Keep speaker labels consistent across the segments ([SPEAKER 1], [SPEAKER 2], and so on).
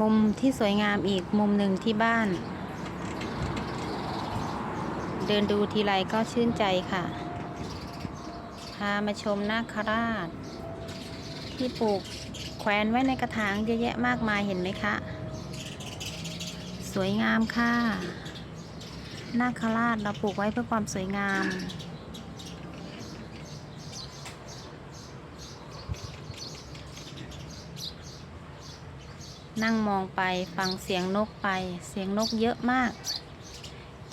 [SPEAKER 1] มุมที่สวยงามอีกมุมหนึ่งที่บ้าน เดินดูทีไรก็ชื่นใจค่ะ พามาชมนาคราช ที่ปลูกแขวนไว้ในกระถางเยอะแยะมากมายเห็นไหมคะ สวยงามค่ะนาคราชเราปลูกไว้เพื่อความสวยงาม นั่งมองไปฟังเสียงนกไป เสียงนกเยอะมาก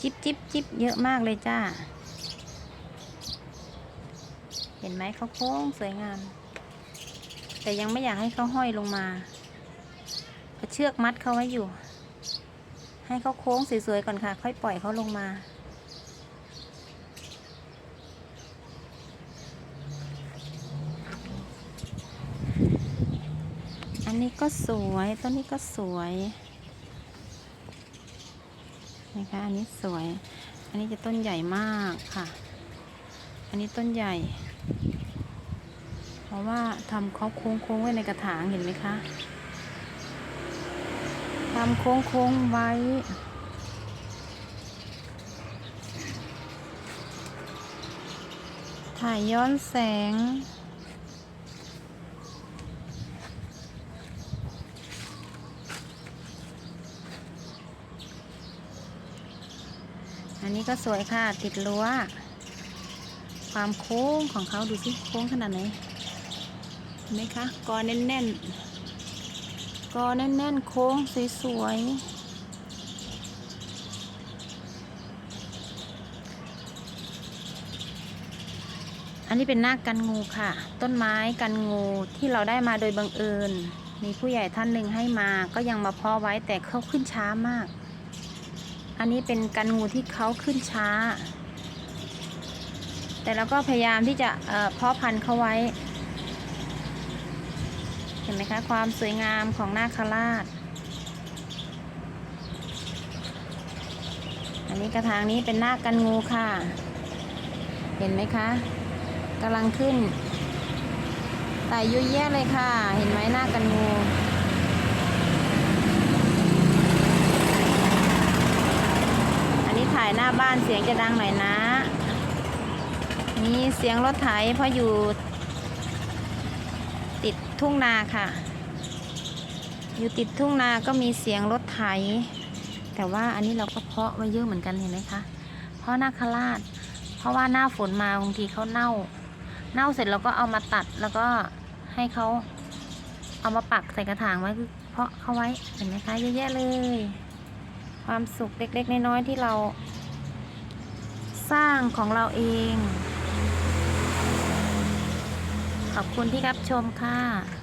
[SPEAKER 1] จิบจิบจิบเยอะมากเลยจ้า เห็นไหมเขาโค้งสวยงาม แต่ยังไม่อยากให้เขาห้อยลงมาเอาเชือกมัดเขาไว้อยู่ ให้เขาโค้งสวยๆก่อนค่ะ ค่อยปล่อยเขาลงมา อันนี้ก็สวยต้นนี้ก็สวยนะคะอันนี้สวย อันนี้จะต้นใหญ่มากค่ะ อันนี้ต้นใหญ่ เพราะว่าทำเขาโค้งๆไว้ในกระถางเห็นไหมคะทำโค้งๆไว้ ถ่ายย้อนแสง นนี้ก็สวยค่ะ ติดรั้ว ความโค้งของเขาดูสิโค้งขนาดไหนเห็นไหมคะกอแน่นๆกอแน่นๆ โค้งสวยๆ อันนี้เป็นหน้ากันงูค่ะ ต้นไม้กันงูที่เราได้มาโดยบังเอิญ มีผู้ใหญ่ท่านหนึ่งให้มาก็ยังมาเพาะไว้แต่เขาขึ้นช้ามาก อันนี้เป็นกันงูที่เขาขึ้นช้า แต่เราก็พยายามที่จะเพาะพันธุ์เขาไว้ เห็นไหมคะ ความสวยงามของนาคราช อันนี้กระถางนี้เป็นนาคกันงูค่ะ เห็นไหมคะกำลังขึ้นไต่ยุ่ยแย่เลยค่ะ เห็นไหมหน้ากันงู อันนี้ถ่ายหน้า บ้านเสียงจะดังหน่อยนะ มีเสียงรถไถเพราะอยู่ ติดทุ่งนาค่ะ อยู่ติดทุ่งนาก็มีเสียงรถไถ แต่ว่าอันนี้เราก็เพาะไว้เยอะเหมือนกันเห็นไหมคะ เพราะนาคราช เพราะว่าหน้าฝนมาบางทีเขาเน่า เน่าเสร็จเราก็เอามาตัดแล้วก็ให้เขาเอามาปักใส่กระถางไว้คือเพาะเขาไว้เห็นไหมคะเยอะแยะเลย ความสุขเล็กๆน้อยๆที่เรา สร้างของเราเอง ขอบคุณที่รับชมค่ะ